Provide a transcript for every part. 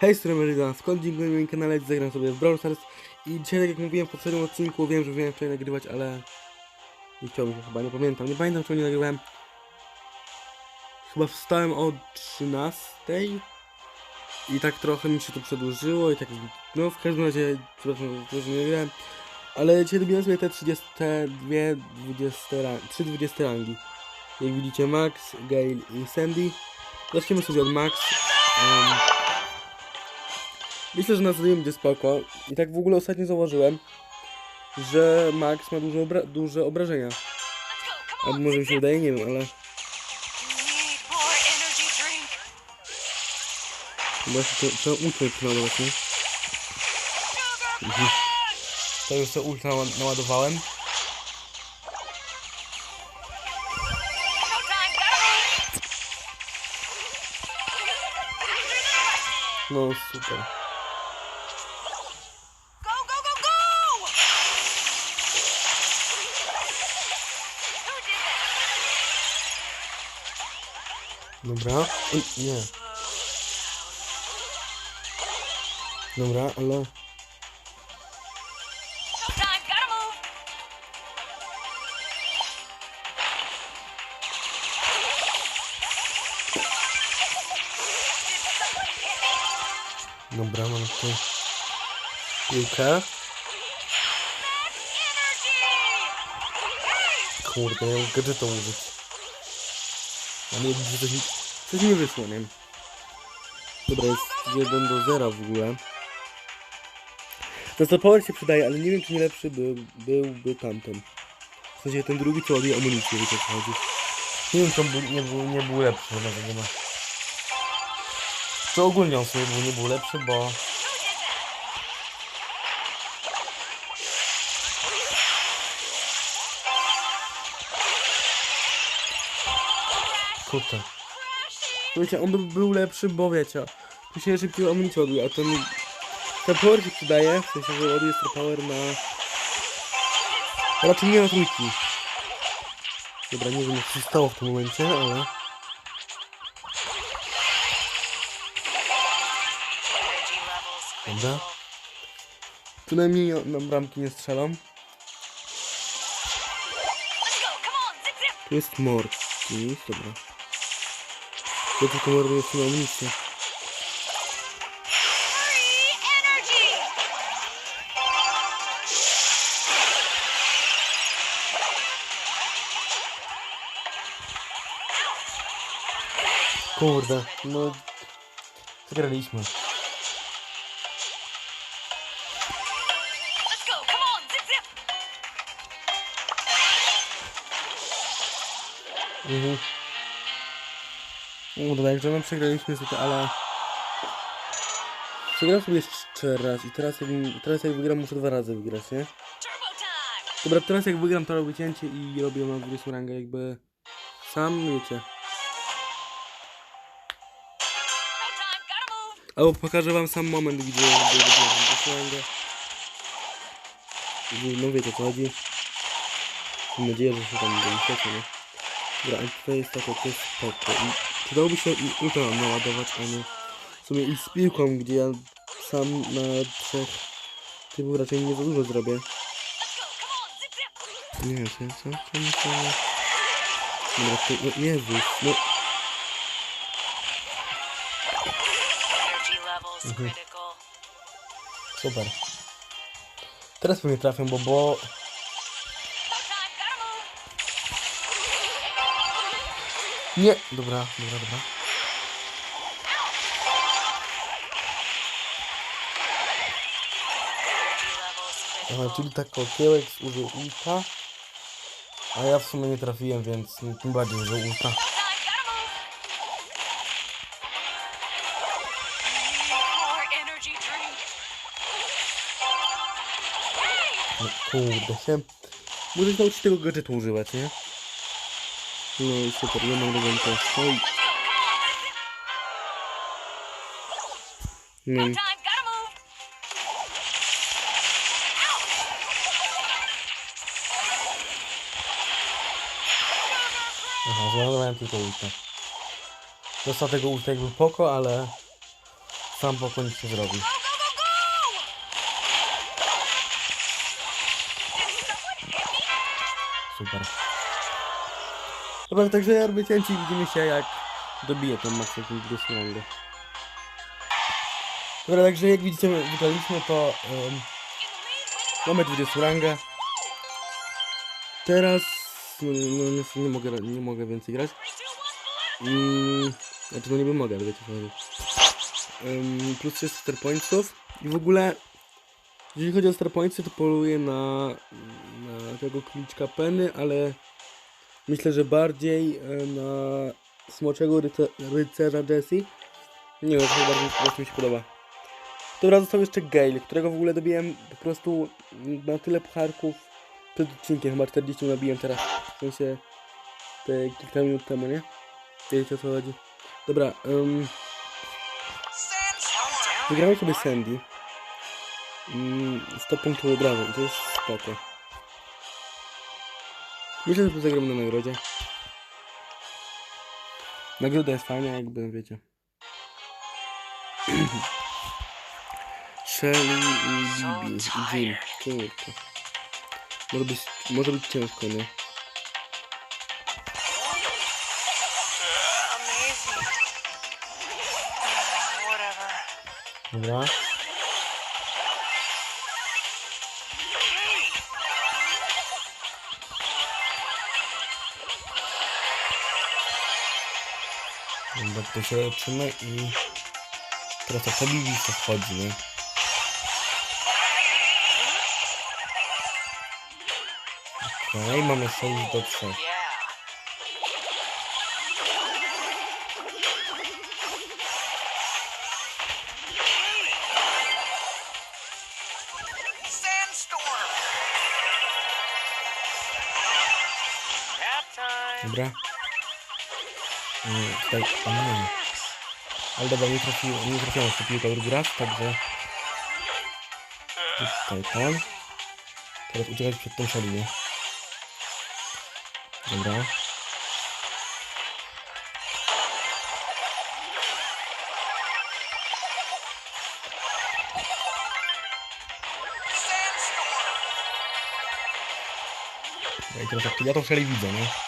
Hej, z Merida, skąd na moim kanale, zagram sobie w Brawl Stars i dzisiaj, tak jak mówiłem w poprzednim odcinku, wiem, że miałem wczoraj nagrywać, ale nie chciałbym się chyba, nie pamiętam, nie pamiętam, czemu nie nagrywałem. Chyba wstałem o 13 i tak trochę mi się to przedłużyło i tak, no w każdym razie, przepraszam, że nie nagrałem, ale dzisiaj dobiłem sobie te 32, 20 rangi, 3 20 rangi. Jak widzicie, Max, Gale i Sandy. Zaczniemy sobie od Max. Em, Myślę, że na zrobimy będzie spoko. I tak w ogóle ostatnio zauważyłem, że Max ma duże, obra duże obrażenia. Albo może mi się wydaje, nie wiem, ale chyba się to, to ultra przynaładować, nie? Mhm. To już to ultra nała- naładowałem. No super. Go, go, go, go! Who did that? Dobra. Oj, nie. Dobra, ale... No time, gotta move. Dobra, mam tu piłkę. Energy! Kurde, ja muszę gadżeta użyć. A nie widzę, coś, mi- coś mi wyszło, nie. Dobra, jest 1 do 0 w ogóle. To co power się przydaje, ale nie wiem czy nie lepszy by, byłby tamten. W sensie ten drugi co ładuje amunicję, wiecie co chodzi. Nie wiem czy on był, nie, był, nie był lepszy, nawet nie ma. To ogólnie on sobie był, nie był lepszy, bo... Kurde. Wiecie, on by był lepszy, bo wiecie, tu się szybciej amunicję ładuje, a ten... Ten power się przydaje, w sensie, że ładuje Power na... Raczej nie na trójki. Dobra, nie wiem co się stało w tym momencie, ale... Dobra. Tu najmniej na bramki nie strzelam. Tu jest Mortis, dobra. Ja tylko morduję jeszcze na amunicję. Free energy! Kurde, no... Zagraliśmy. Let's go, come on, zip zip. Mhm. No dobra, jakże nam przegraliśmy niestety, ale... Przegram sobie jeszcze raz i teraz jak, teraz jak wygram muszę dwa razy wygrać, nie? Dobra, teraz jak wygram to robię cięcie i robię na 20 rangę jakby... Sam, wiecie. Albo pokażę wam sam moment, gdzie 20 rangę. No wiecie co chodzi. Mam nadzieję, że się tam nie? Dobra, ale tutaj jest tako, to jest spoko. Przydałoby się ultra naładować, a nie w sumie i z piłką, gdzie ja sam na trzech typów raczej nie za dużo zrobię. Nie, co, co? Czemu to... Dobra, to, no, Jezus, no... Mhm. Super. Teraz pewnie trafię, bo, bo... Nie! Dobra, dobra, dobra. Aha, czyli tak kokiełek użył ulta. A ja w sumie nie trafiłem, więc tym bardziej użył ulta. No kurde się. Muszę nauczyć tego gadżetu używać, nie? No i super, ja mam drugą też. No i... No. Aha, zmarnowałem tylko ulta. Dostał tego ulta jakby poko, ale... sam pokój nic nie zrobi. Go, go, go, go! Did someone hit me? Super. Dobra, także ja robię cięcie i widzimy się jak dobiję tą Max jakimś Grusmangę. Dobra, także jak widzicie wygraliśmy to um, mamy 20 rangę. Teraz no, no, niestety nie mogę nie mogę więcej grać. Mm, znaczy no niby mogę, ale wiecie co. Um, plus 300 star pointsów i w ogóle jeżeli chodzi o star pointsy to poluję na, na tego króliczka Penny, ale myślę, że bardziej e, na smoczego ryce, rycerza Jesse. Nie wiem, to bardziej prostu mi się podoba. Dobra, został jeszcze Gale, którego w ogóle dobiłem po prostu na tyle pucharków przed odcinkiem, chyba 40 nabiłem teraz, w sensie te kilka minut temu, nie? Wiecie o co chodzi. Dobra, um, wygramy sobie Sandy. Mm, 100 punktów od razu, to jest spoko. Myślę, że tu zagramy na nagrodzie. Nagroda jest fajna, jakby wiecie. Shelly i Bibi, i Jill. Kurczę. Może być, może być ciężko, nie? Amazing. Whatever. Dobra. Dobra, to się leczymy i teraz to co wchodzi? Okej, mamy 6 do 3. Tutaj, nie. Ale dobra, nie trafiłem, nie trafiłem jeszcze piłka drugi raz, także... Tutaj, tam. Teraz uciekać przed tą szalinie. Dobra. I teraz ja tą szalę widzę, nie?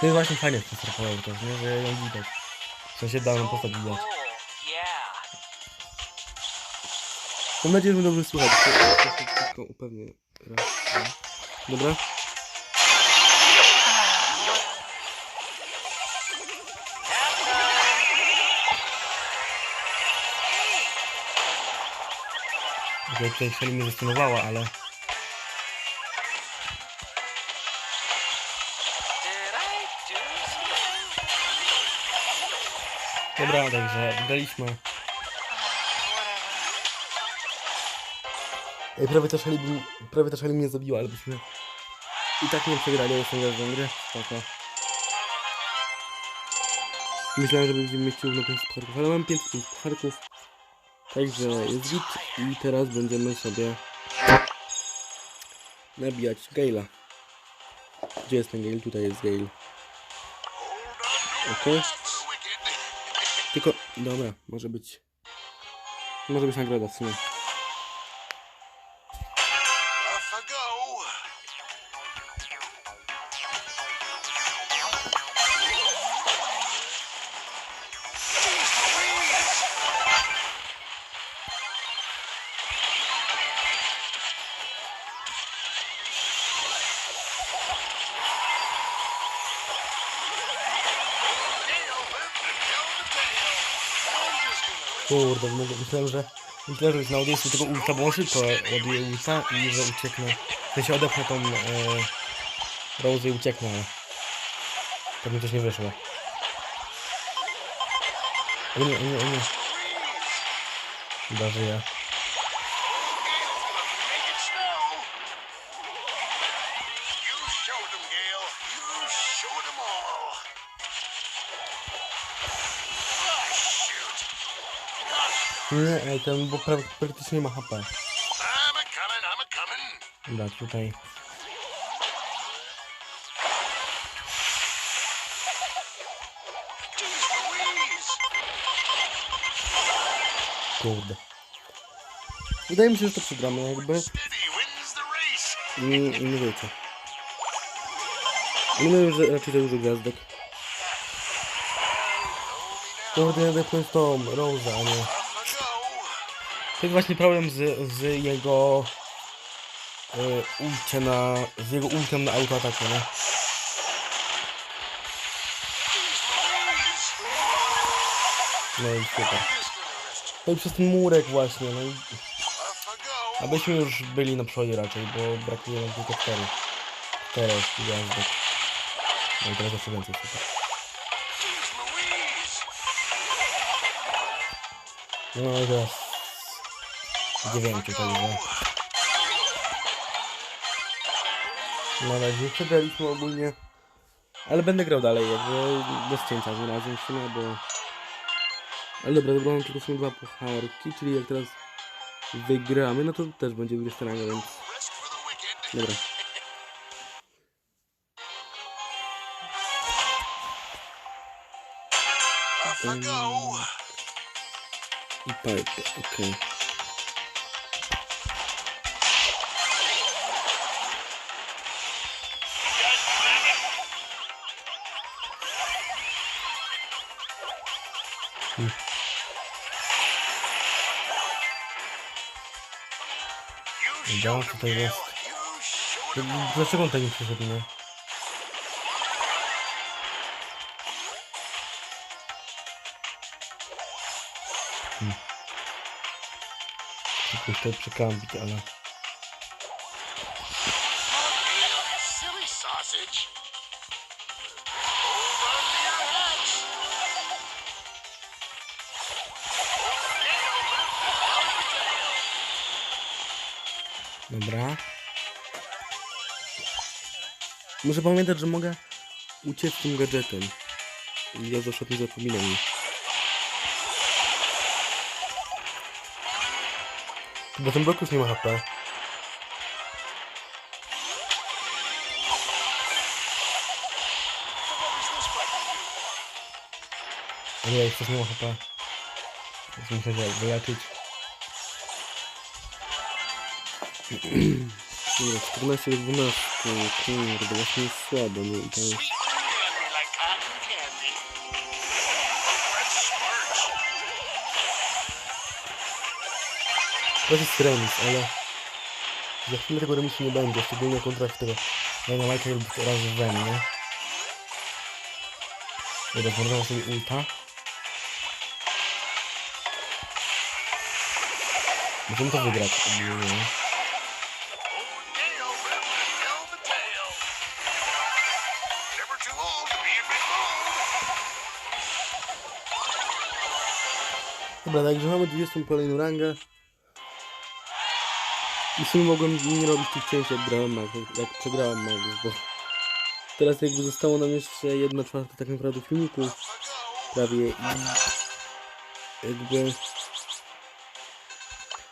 To jest właśnie fajne w Power też, nie? Że ją widać. W sensie daną postać widać. Mam nadzieję, że dobrze słychać. Tylko upewnię. Raz, dwa. Dobra. Tutaj szali mnie zastanowała, ale... Dobra, także wygraliśmy. Ej, prawie ta szali, by, prawie ta szali mnie zabiła, ale byśmy i tak nie przegrali, ale jestem gwiazdą gry. Spoko. Myślałem, że będziemy mieć równo 5 pucharków, ale mam 5 pucharków. Także jest git i teraz będziemy sobie nabijać Gale'a. Gdzie jest ten Gale? Tutaj jest Gale. Okej. Tylko, dobra, może być... Może być nagroda w sumie. Kurde, myślałem, że myślałem, że już naładuję sobie tego ulta, bo on szybko ładuje ulta i że ucieknę. W sensie odepnę tą e, Rose i ucieknę, tak mi też nie wyszło. O nie, o nie, o nie. Chyba żyje. Make Nie, ej, ten, bo pra- praktycznie nie ma HP. Dobra, tutaj. Kurde. Wydaje mi się, że to przegramy jakby. Race. Nie, wiecie. Wiem, że raczej za dużo gwiazdek. Kurde, jadę tą Rosa, a nie. To jest właśnie problem z, z jego y, ulcie na, z jego ultem na autoataku, nie? No i super. No i przez ten murek właśnie, no i abyśmy już byli na przodzie raczej, bo brakuje nam tylko cztery. Czterech gwiazdek. No i teraz jeszcze więcej super. No i teraz dziewięciu, także... No na razie przegraliśmy ogólnie. Ale będę grał dalej, jakby bez cięcia razem w sumie, bo... Ale dobra, dobra, tylko są dwa pucharki, czyli jak teraz wygramy, no to też będzie 20 ranga, więc... Dobra. I pipe, okej. You Showed co to jest. Dlaczego on tak nie przyszedł, nie? Hmm. Tylko tutaj przykampić, ale... Dobra. Muszę pamiętać, że mogę uciec tym gadżetem. Ja zawsze o tym zapominam. Bo ten blok już nie ma HP. Nie, już też nie ma HP. Muszę się wyleczyć. Dobra, 14 do 12, kurde, właśnie jest słabo, nie? I to jest... To jest remis, ale... Za chwilę tego remisu nie będzie, szczególnie jak on trafi tego Dynamite'a lub raz we mnie. Dobra, zmarnował sobie ulta. Możemy to wygrać. ogólnie. Gale too old to be a big. Dobra, także mamy 20 kolejną rangę. I w sumie mogłem nie robić tych cięć jak grałem Magus, jak przegrałem Magus, bo teraz jakby zostało nam jeszcze jedna czwarta tak naprawdę filmiku prawie i jakby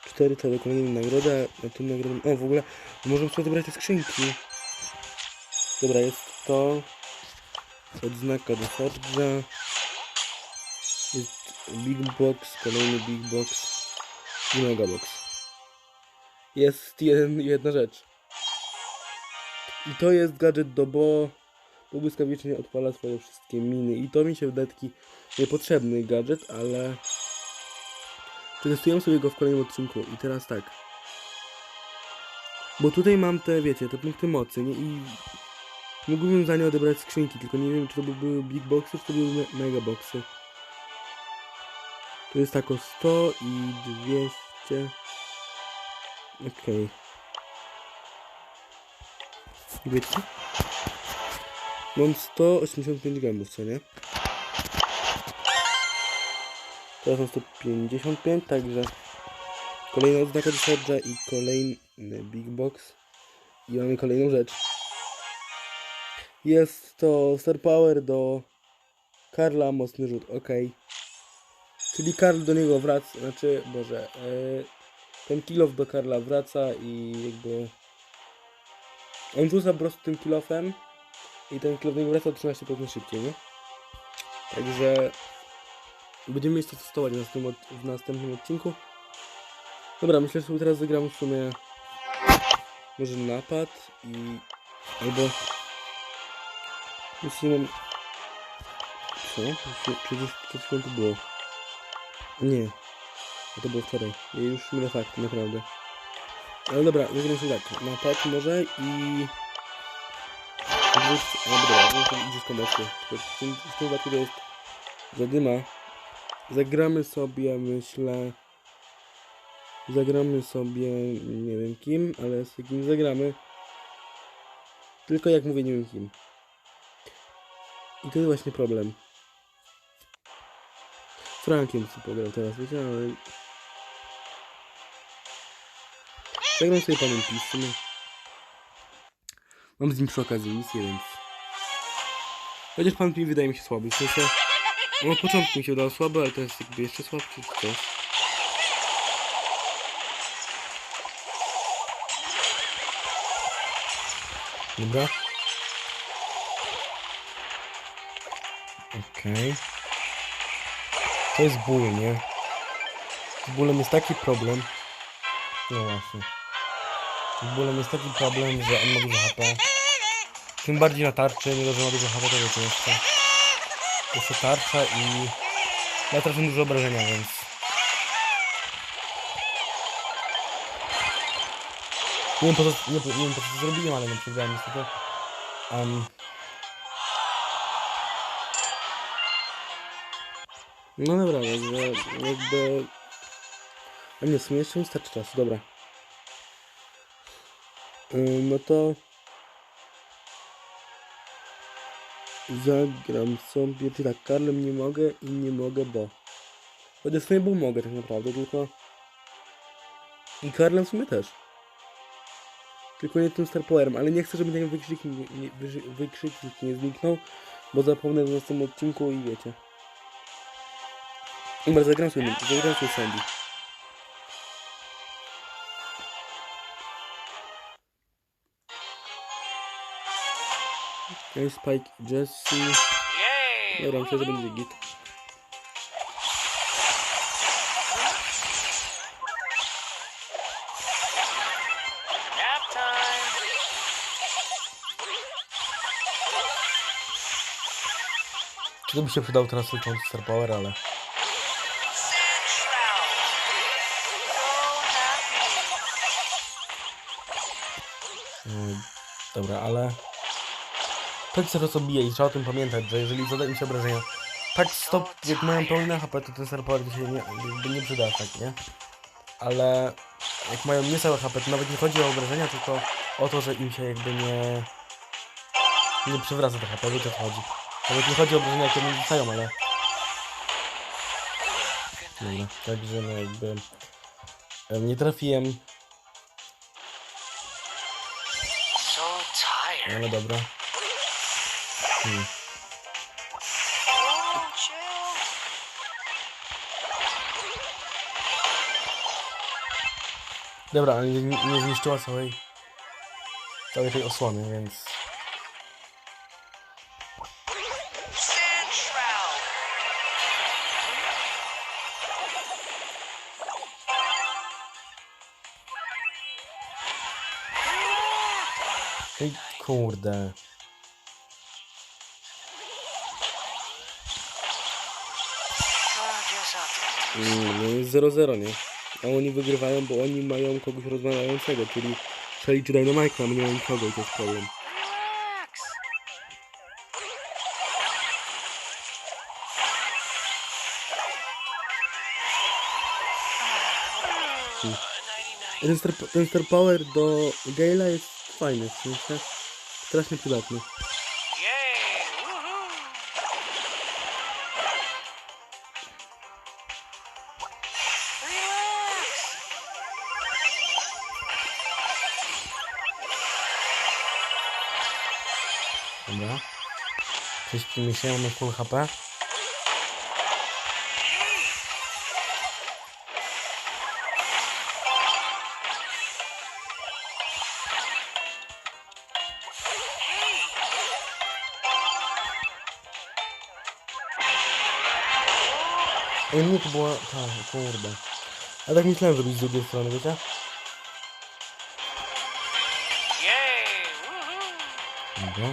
cztery całe kolejne nagrody, a tym nagrodą, o w ogóle możemy sobie wybrać te skrzynki. Dobra, jest to odznaka do Forge'a. Jest Big Box, kolejny Big Box i Mega Box. Jest jeden, jedna rzecz. I to jest gadżet do Bo, bo błyskawicznie odpala swoje wszystkie miny. I to mi się wydaje taki niepotrzebny gadżet, ale przetestujemy sobie go w kolejnym odcinku. I teraz tak. Bo tutaj mam te, wiecie, te punkty mocy, nie? I mógłbym za nie odebrać skrzynki, tylko nie wiem, czy to by były Big Boxy, czy to były me Mega Boxy. Tu jest tak o 100 i 200. Okej. Wiecie? Mam 185 gambów, co nie? Teraz mam 155, także kolejna oznaka do i kolejny Big Box. I mamy kolejną rzecz. Jest to Star Power do Karla, mocny rzut, okej. Czyli Karl do niego wraca, znaczy, Boże, e, ten kilof do Karla wraca i jakby on rzuca po prostu tym kilofem i ten kilof do niego wraca o 13% szybciej, nie? Także Będziemy jeszcze testować w następnym, w następnym odcinku. Dobra, myślę, że teraz zagram w sumie może napad i... albo... Już nie mam... Co? Przecież- przed chwilą to było. Nie. A to było wczoraj. Ja już mylę fakty, naprawdę. Ale dobra, zagram sobie tak. Napad może i... Odwróć- dobra, to idzie z. Tylko W tym, wypadku to jest zadyma. Zagramy sobie, myślę... Zagramy sobie, nie wiem kim, ale z jakim zagramy. Tylko jak mówię, nie wiem kim. I to jest właśnie problem. Frankiem co pograł teraz, wiecie, ale... Zagram sobie panem pism. Mam z nim przy okazji misję, więc... Chociaż pan Pi wydaje mi się słaby, w sensie... On od początku mi się wydawał słaby, ale jest jakby jeszcze słabszy czy coś. Dobra. Okej. To jest ból, nie? Z bólem jest taki problem. No właśnie. Z bólem jest taki problem, że on ma dużo HP. Tym bardziej na tarczy, nie dość, że ma dużo HP, to wiecie jeszcze. Jeszcze tarcza i... Ja trafię dużo obrażenia, więc... Nie wiem po co, nie, nie wiem po co zrobiłem, ale nie przegrałem niestety. Um, no dobra, także jakby... A nie, w sumie jeszcze mi starczy czasu, dobra. Ym, no to... Zagram sobie, czy tak, Karlem nie mogę i nie mogę, bo... Chociaż w sumie bo mogę tak naprawdę, tylko... I Karlem w sumie też. Tylko nie tym Star Powerem, ale nie chcę, żeby ten wykrzyknik nie, wykrzyknik nie zniknął, bo zapomnę w następnym odcinku i wiecie. Dobra, zagram sobie, zagram sobie Sandy. Okay, Spike, Jesse. Dobra, myślę, że będzie git. Czy to by się przydał teraz tylko Star Power, ale... dobra, ale... Tak cały czas bije i trzeba o tym pamiętać, że jeżeli zada im się obrażenia, tak stop, jak mają pełne HP, to ten Star Power się nie, jakby nie przyda tak, nie? Ale jak mają niecałe HP, to nawet nie chodzi o obrażenia, tylko o to, że im się jakby nie... Nie przywraca to HP, o co chodzi. Nawet nie chodzi o obrażenia, jakie nie rzucają, ale... Dobra, także no jakby... Nie trafiłem, tired. ale dobra. Hmm. Dobra, ale nie, nie zniszczyła całej całej tej osłony, więc kurde. Mm, No jest 0-0, nie? A oni wygrywają, bo oni mają kogoś rozwalającego, czyli Shelly Dynamite, a my nie mamy nikogo i to jest problem. Hmm. Ten star, ten star Power do Gale'a jest fajny, w sensie strasznie przydatny. Dobra. Prześpimy się, mamy full HP. Ej, nie, to była... Tak, kurde. A tak myślałem, że być z drugiej strony, wiecie? Dobra.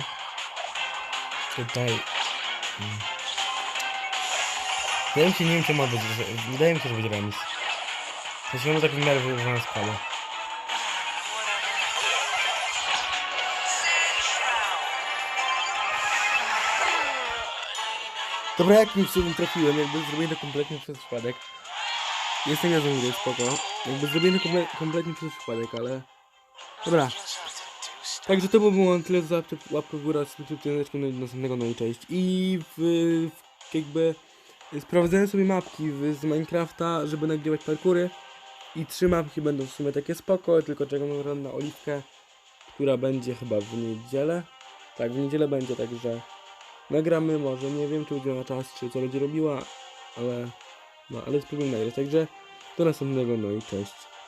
Tutaj... mm. Wydaje mi się, nie wiem co ma być. Wydaje mi się, że będzie remis. Mamy tak w miarę wyrównana skala. Dobra, jak mi w sumie trafiłem, jakby zrobiłem kompletnie przez przypadek. Jestem ja mówię, spoko. Jakby zrobiłem komple kompletnie przez przypadek, ale... Dobra. Także to by było na tyle, zostawcie łapkę w górę, subskrypcję do następnego, no i cześć. I w, w jakby sprawdzałem sobie mapki w, z Minecrafta, żeby nagrywać parkury. I trzy mapki będą w sumie takie spoko, tylko czekam na Oliwkę, która będzie chyba w niedzielę. Tak, w niedzielę będzie, także nagramy, może nie wiem, czy będzie na czas, czy co będzie robiła, ale no, ale spróbujmy nagrać. Także do następnego, no i cześć.